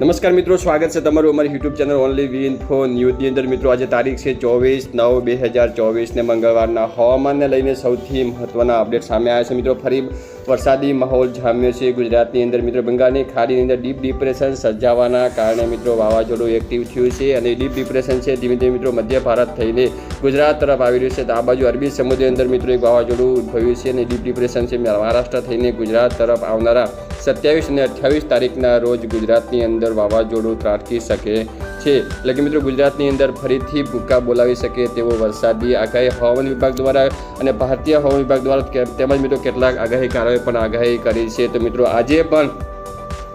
નમસ્કાર મિત્રો, સ્વાગત છે તમારું અમારી YouTube channel only we info ન્યૂઝની અંદર. મિત્રો, આજે તારીખ છે ચોવીસ નવ બે હજાર ચોવીસને મંગળવારના હવામાનને લઈને સૌથી મહત્ત્વના અપડેટ સામે આવ્યા છે. મિત્રો, ફરી વરસાદી માહોલ જામ્યો છે. ગુજરાતની અંદર મિત્રો બંગાળની ખાડીની અંદર ડીપ ડિપ્રેશન સર્જાવાના કારણે મિત્રો વાવાઝોડું એક્ટિવ થયું છે અને ડીપ ડિપ્રેશન છે ધીમે ધીમે મિત્રો મધ્ય ભારત થઈને ગુજરાત તરફ આવી રહ્યું છે. તો આ બાજુ અરબી સમુદ્રની અંદર મિત્રો એક વાવાઝોડું ઉદ્ભવ્યું છે અને ડીપ ડિપ્રેશન છે. મહારાષ્ટ્ર થઈને ગુજરાત તરફ આવનારા સત્યાવીસ અને અઠ્યાવીસ તારીખના રોજ ગુજરાતની અંદર વાવાઝોડું ત્રાટકી શકે છે. એટલે કે મિત્રો, ગુજરાતની અંદર ફરીથી ભૂકા બોલાવી શકે તેવો વરસાદી આગાહી હવામાન વિભાગ દ્વારા અને ભારતીય હવામાન વિભાગ દ્વારા તેમજ મિત્રો કેટલાક આગાહીકારોએ પણ આગાહી કરી છે. તો મિત્રો, આજે પણ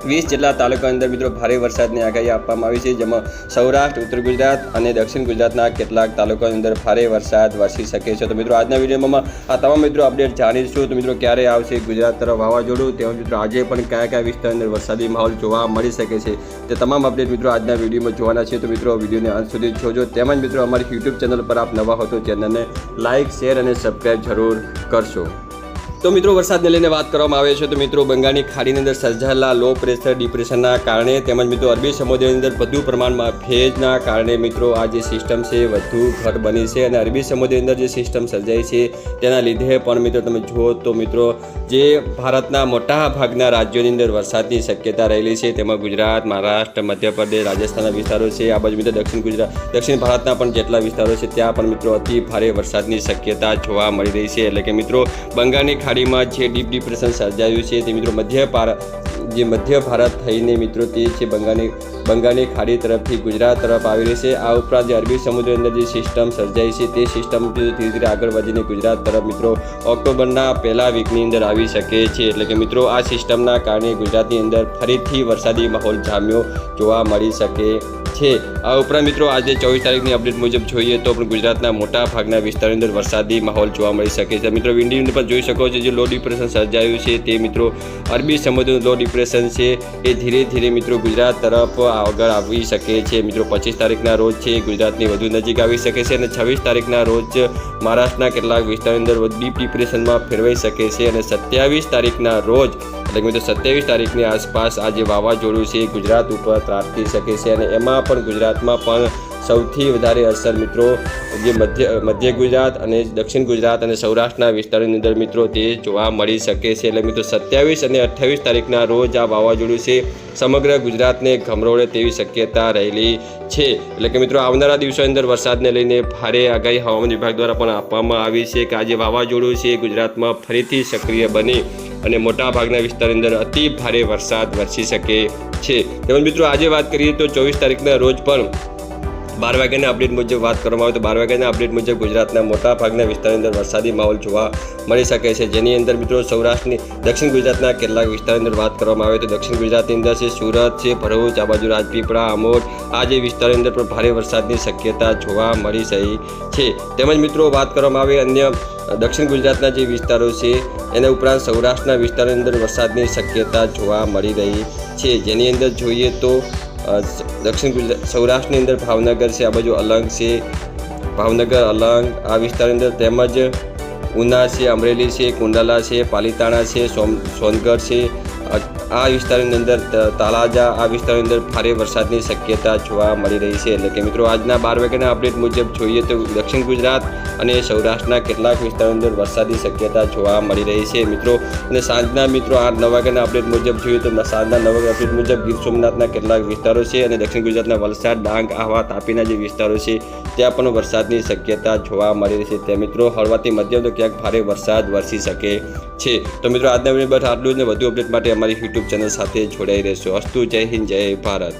વીસ જેટલા તાલુકા અંદર મિત્રો ભારે વરસાદની આગાહી આપવામાં આવી છે, જેમાં સૌરાષ્ટ્ર, ઉત્તર ગુજરાત અને દક્ષિણ ગુજરાતના કેટલાક તાલુકાની અંદર ભારે વરસાદ વરસી શકે છે. તો મિત્રો, આજના વિડીયોમાં આ તમામ મિત્રો અપડેટ જાણીશું તો મિત્રો, ક્યારે આવશે ગુજરાત તરફ વાવાઝોડું? તેમજ મિત્રો, આજે પણ કયા કયા વિસ્તારની અંદર વરસાદી માહોલ જોવા મળી શકે છે? તે તમામ અપડેટ મિત્રો આજના વિડીયોમાં જોવાના છે. તો મિત્રો વિડીયોને અંત સુધી જોજો. તેમજ મિત્રો, અમારી યુટ્યુબ ચેનલ પર આપ નવા હો તો ચેનલને લાઇક શેર અને સબસ્ક્રાઈબ જરૂર કરશો. તો મિત્રો, વરસાદને લઈને વાત કરવામાં આવે છે તો મિત્રો, બંગાળની ખાડીની અંદર સર્જાયેલા લો પ્રેશર ડિપ્રેશનના કારણે તેમજ મિત્રો, અરબી સમુદ્રની અંદર વધુ પ્રમાણમાં ભેજના કારણે મિત્રો, આ જે સિસ્ટમ છે વધુ ઘટ બની છે અને અરબી સમુદ્રની અંદર જે સિસ્ટમ સર્જાઈ છે તેના લીધે પણ મિત્રો, તમે જુઓ તો મિત્રો, જે ભારતના મોટા ભાગના રાજ્યોની અંદર વરસાદની શક્યતા રહેલી છે. તેમાં ગુજરાત, મહારાષ્ટ્ર, મધ્યપ્રદેશ, રાજસ્થાનના વિસ્તારો છે. આ બાજુ મિત્રો, દક્ષિણ ગુજરાત, દક્ષિણ ભારતના પણ જેટલા વિસ્તારો છે, ત્યાં પણ મિત્રો અતિ ભારે વરસાદની શક્યતા જોવા મળી રહી છે. એટલે કે મિત્રો, બંગાળની ખાડીમાં જે ડીપ ડિપ્રેશન સર્જાયું છે તે મિત્રો મધ્ય ભારત જે મધ્ય ભારત થઈને મિત્રો તે છે બંગાળની બંગાળની ખાડી તરફથી ગુજરાત તરફ આવી રહી છે. આ ઉપરાંત જે અરબી સમુદ્રની અંદર જે સિસ્ટમ સર્જાઈ છે તે સિસ્ટમ ધીરે ધીરે આગળ વધીને ગુજરાત તરફ મિત્રો ઓક્ટોબરના પહેલા વીકની અંદર આવી શકે છે. એટલે કે મિત્રો આ સિસ્ટમના કારણે ગુજરાતની અંદર ફરીથી વરસાદી માહોલ જામ્યો જોવા મળી શકે છે. આ ઉપરાંત મિત્રો, આજે ચોવીસ તારીખની અપડેટ મુજબ જોઈએ તો પણ ગુજરાતના મોટા ભાગના વિસ્તારની અંદર વરસાદી માહોલ જોવા મળી શકે છે. મિત્રો વિન્ડિંગ પણ જોઈ શકો છો જે લો ડિપ્રેશન સર્જાયું છે. તે મિત્રો, અરબી સમુદ્રનું લો ડિપ્રેશન છે. એ ધીરે ધીરે મિત્રો ગુજરાત તરફ આગળ આવી શકે છે. મિત્રો, પચીસ તારીખના રોજ છે. ગુજરાતની વધુ નજીક આવી શકે છે અને છવ્વીસ તારીખના રોજ મહારાષ્ટ્રના કેટલાક વિસ્તારની અંદર ડીપ ડિપ્રેશનમાં ફેરવાઈ શકે છે અને સત્યાવીસ તારીખના રોજ એટલે મિત્રો સત્યાવીસ તારીખની આસપાસ આ જે વાવાઝોડું છે. ગુજરાત ઉપર ત્રાટકી શકે છે અને એમાં પણ ગુજરાતમાં પણ સૌથી વધારે અસર મિત્રો જે મધ્ય મધ્ય ગુજરાત અને દક્ષિણ ગુજરાત અને સૌરાષ્ટ્રના વિસ્તારોની અંદર મિત્રો તે જોવા મળી શકે છે. એટલે મિત્રો સત્યાવીસ અને અઠ્યાવીસ તારીખના રોજ આ વાવાઝોડું છે. સમગ્ર ગુજરાતને ગમરોળે તેવી શક્યતા રહેલી છે. એટલે કે મિત્રો આવનારા દિવસોની અંદર વરસાદને લઈને ભારે આગાહી હવામાન વિભાગ દ્વારા પણ આપવામાં આવી છે કે આજે વાવાઝોડું છે ગુજરાતમાં ફરીથી સક્રિય બની અને મોટાભાગના વિસ્તારની અંદર અતિ ભારે વરસાદ વરસી શકે છે. તેમજ મિત્રો આજે વાત કરીએ તો ચોવીસ તારીખના રોજ પણ બાર વાગ્યાના અપડેટ મુજબ વાત કરવામાં આવે તો બાર વાગ્યાના અપડેટ મુજબ ગુજરાતના મોટા ભાગના વિસ્તારની અંદર વરસાદી માહોલ જોવા મળી શકે છે. જેની અંદર મિત્રો સૌરાષ્ટ્રની દક્ષિણ ગુજરાતના કેટલાક વિસ્તારની અંદર વાત કરવામાં આવે તો દક્ષિણ ગુજરાતની અંદર છે સુરત, છે ભરૂચ, આ બાજુ રાજપીપળા અમોદ આ જે વિસ્તારની અંદર પણ ભારે વરસાદની શક્યતા જોવા મળી રહી છે. તેમજ મિત્રો વાત કરવામાં આવે અન્ય દક્ષિણ ગુજરાતના જે વિસ્તારો છે, એના ઉપરાંત સૌરાષ્ટ્રના વિસ્તારની અંદર વરસાદની શક્યતા જોવા મળી રહી છે. જેની અંદર જોઈએ તો દક્ષિણ ગુજરાત, સૌરાષ્ટ્રની અંદર ભાવનગર છે, આ બાજુ અલંગ છે. ભાવનગર, અલંગ, આ વિસ્તારની અંદર તેમજ ઉના છે, અમરેલી છે, કુંડાલા છે, પાલીતાણા છે, સોમ, સોનગઢ છે આ વિસ્તારની અંદર તાલાજા આ વિસ્તારની અંદર ભારે વરસાદની શક્યતા જોવા મળી રહી છે. એટલે કે મિત્રો, આજના બાર વાગ્યાના અપડેટ મુજબ જોઈએ તો દક્ષિણ ગુજરાત અને સૌરાષ્ટ્રના કેટલાક વિસ્તારોની અંદર વરસાદની શક્યતા જોવા મળી રહી છે. મિત્રો, અને સાંજના મિત્રો, આ નવ વાગ્યાના અપડેટ મુજબ જોઈએ તો સાંજના નવ વાગ્યા અપડેટ મુજબ ગીર સોમનાથના કેટલાક વિસ્તારો છે અને દક્ષિણ ગુજરાતના વલસાડ, ડાંગ, આહવા, તાપીના જે વિસ્તારો છે, ત્યાં પણ વરસાદની શક્યતા જોવા મળી રહી છે. ત્યાં મિત્રો, હળવાથી મધ્યમ તો ક્યાંક ભારે વરસાદ વરસી શકે છે. તો મિત્રો, આજના બસ આટલું જ ને વધુ અપડેટ માટે અમારી યુટ્યુબ ચેનલ સાથે જોડાઈ રહેશો. અસ્તુ જય હિન્દ જય ભારત.